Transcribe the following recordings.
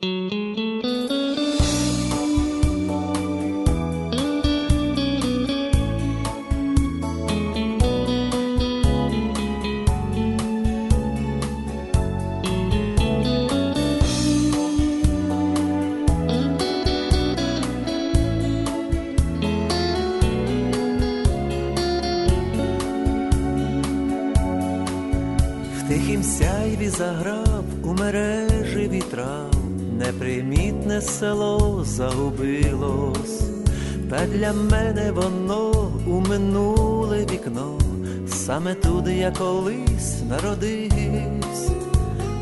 Тихім сяйві заграв у мережі вітрав, непримітне село загубилось, та для мене воно у минуле вікно, саме туди я колись народився.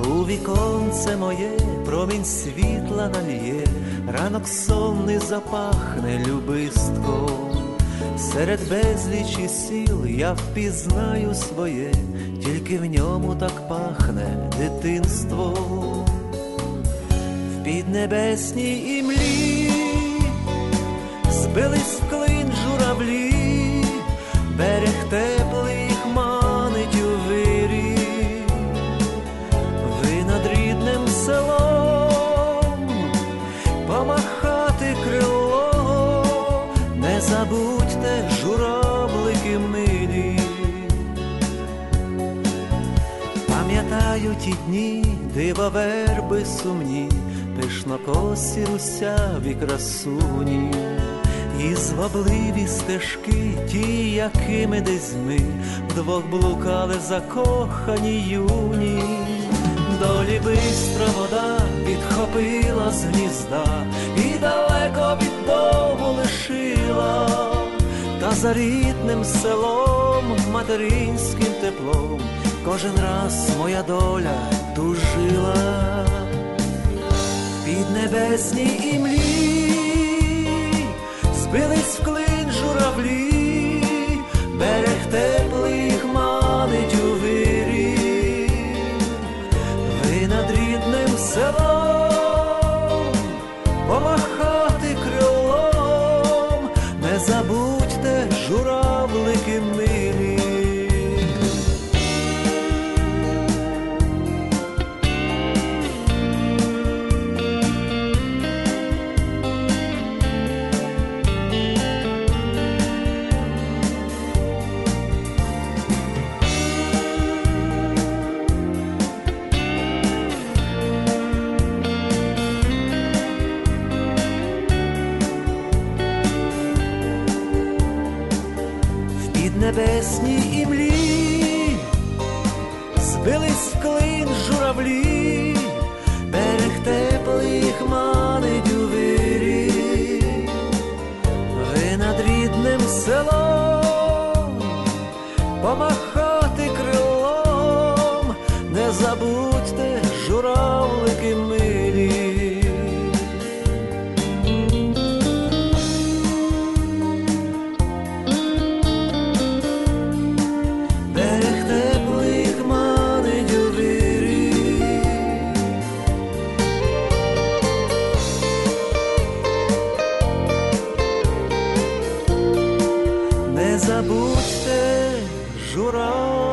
У віконце моє промінь світла нальє, ранок сонний запахне любистком. Серед безлічі сіл я впізнаю своє, тільки в ньому так пахне дитинство. В піднебесній імлі збились в клин журавлі, берег теплий їх манить у вирі. Ви над рідним селом помахати крило, не забудьте журавлики милі. Пам'ятаю ті дні, дива верби сумні, пишнокосі русяві красуні, і звабливі стежки, ті, якими десь ми вдвох блукали закохані юні. Долі бистра вода підхопила з гнізда і далеко від дому лишила, та за рідним селом, материнським теплом, кожен раз моя доля тужила під небесній імлі, збились в клин журавлі, берег теплий їх манить у вирі, ви над рідним селом помахати крилом, не забудьте журавлики в піднебесній імлі, збились в клин журавлі, берег теплий їх манить у вирі, ви над рідним селом помахати крилом, не забудьте журавлики милі. забудь ты, журавль.